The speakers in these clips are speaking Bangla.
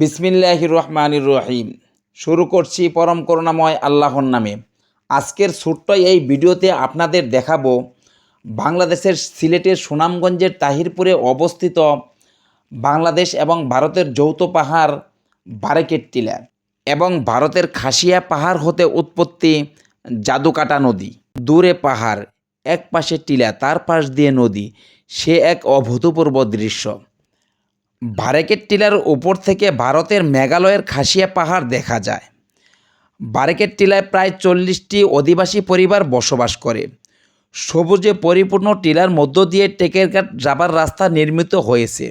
বিসমিল্লাহ রহমানির রহিম। শুরু করছি পরম করুণাময় আল্লাহর নামে। আজকের ছোট্ট এই ভিডিওতে আপনাদের দেখাবো বাংলাদেশের সিলেটের সুনামগঞ্জের তাহিরপুরে অবস্থিত বাংলাদেশ এবং ভারতের যৌথ পাহাড় বারেকেট টিলা এবং ভারতের খাসিয়া পাহাড় হতে উৎপত্তি জাদুকাটা নদী। দূরে পাহাড় এক পাশে টিলা, তার পাশ দিয়ে নদী। সে এক অভূতপূর্ব দৃশ্য। বারেকেট টিলার উপর থেকে ভারতের মেঘালয়ের খাসিয়া পাহাড় দেখা যায়। বারেকেট টিলায় প্রায় চল্লিশটি অধিবাসী পরিবার বসবাস করে। সবুজে পরিপূর্ণ টিলার মধ্য দিয়ে টেকের ঘাট যাবার রাস্তা নির্মিত হয়েছে।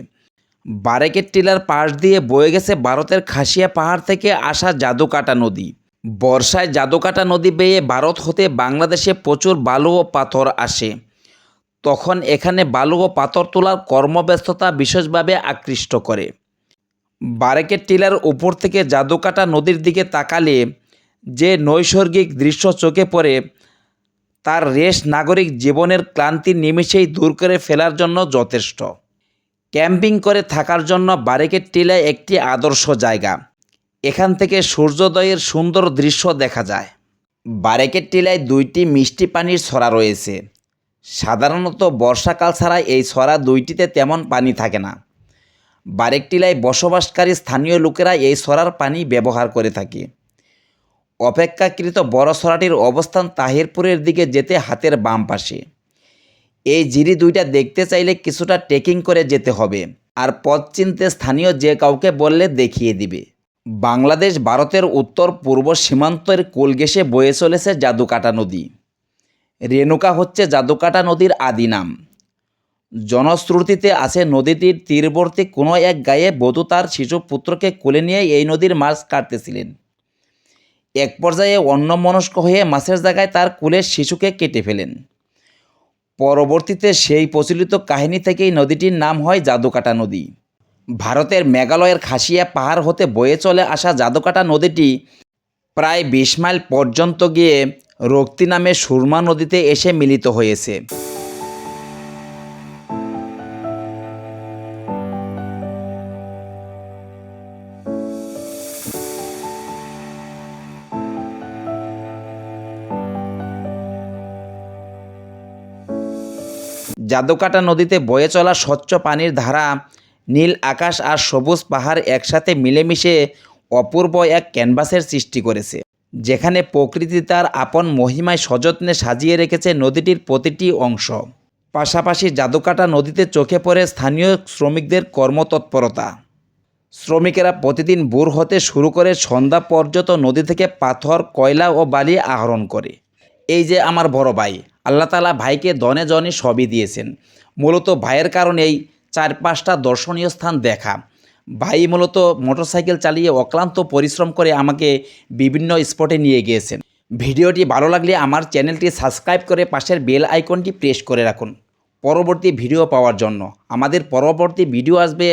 বারেকেট টিলার পাশ দিয়ে বয়ে গেছে ভারতের খাসিয়া পাহাড় থেকে আসা জাদুকাটা নদী। বর্ষায় জাদুকাটা নদী বেয়ে ভারত হতে বাংলাদেশে প্রচুর বালু ও পাথর আসে। তখন এখানে বালু ও পাথর তোলার কর্মব্যস্ততা বিশেষভাবে আকৃষ্ট করে। বারেকের টিলার উপর থেকে জাদুকাটা নদীর দিকে তাকালে যে নৈসর্গিক দৃশ্য চোখে পড়ে, তার রেশ নাগরিক জীবনের ক্লান্তি নিমিষেই দূর করে ফেলার জন্য যথেষ্ট। ক্যাম্পিং করে থাকার জন্য বারেকের টিলা একটি আদর্শ জায়গা। এখান থেকে সূর্যোদয়ের সুন্দর দৃশ্য দেখা যায়। বারেকের টিলায় দুইটি মিষ্টি পানির ছড়া রয়েছে। সাধারণত বর্ষাকাল ছাড়া এই ছড়া দুইটিতে তেমন পানি থাকে না। বারেকটিলায় বসবাসকারী স্থানীয় লোকেরা এই ছড়ার পানি ব্যবহার করে থাকে। অপেক্ষাকৃত বড় ছড়াটির অবস্থান তাহিরপুরের দিকে যেতে হাতের বাম পাশে। এই জিরি দুইটা দেখতে চাইলে কিছুটা ট্রেকিং করে যেতে হবে আর পথ চিনতে স্থানীয় যে কাউকে বললে দেখিয়ে দিবে। বাংলাদেশ, ভারতের উত্তর পূর্ব সীমান্তের কোল বয়ে চলেছে জাদুকাটা নদী। রেণুকা হচ্ছে জাদুকাটা নদীর আদি নাম। জনশ্রুতিতে আছে নদীটির তীরবর্তী কোনো এক গায়ে বধূ তার শিশু পুত্রকে কোলে নিয়ে এই নদীর মাছ কাটতেছিলেন। এক পর্যায়ে অন্যমনস্ক হয়ে মাছের জায়গায় তার কুলের শিশুকে কেটে ফেলেন। পরবর্তীতে সেই প্রচলিত কাহিনী থেকেই নদীটির নাম হয় জাদুকাটা নদী। ভারতের মেঘালয়ের খাসিয়া পাহাড় হতে বয়ে চলে আসা জাদুকাটা নদীটি প্রায় বিশ মাইল পর্যন্ত গিয়ে রক্তি নামে সুরমা নদীতে এসে মিলিত হয়েছে। জাদুকাটা নদীতে বয়ে চলা স্বচ্ছ পানির ধারা, নীল আকাশ আর সবুজ পাহাড় একসাথে মিলেমিশে অপূর্ব এক ক্যানভাসের সৃষ্টি করেছে। যেখানে প্রকৃতি তার আপন মহিমায় সযত্নে সাজিয়ে রেখেছে নদীটির প্রতিটি অংশ। পাশাপাশি জাদুকাটা নদীতে চোখে পড়ে স্থানীয় শ্রমিকদের কর্মতৎপরতা। শ্রমিকেরা প্রতিদিন ভোর হতে শুরু করে সন্ধ্যা পর্যন্ত নদী থেকে পাথর, কয়লা ও বালি আহরণ করে। এই যে আমার বড় ভাই, আল্লাহ তালা ভাইকে দনে জনে সবই দিয়েছেন। মূলত ভাইয়ের কারণেই চার পাঁচটা দর্শনীয় স্থান দেখা। ভাই মূলত মোটরসাইকেল চালিয়ে অক্লান্ত পরিশ্রম করে আমাকে বিভিন্ন স্পটে নিয়ে গিয়েছেন। ভিডিওটি ভালো লাগলে আমার চ্যানেলটি সাবস্ক্রাইব করে পাশের বেল আইকনটি প্রেস করে রাখুন। পরবর্তী ভিডিও পাওয়ার জন্য। আমাদের পরবর্তী ভিডিও আসবে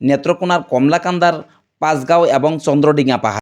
নেত্রকোনার কমলাকান্দার পাঁচগাঁও এবং চন্দ্রডিঙা পাহাড়।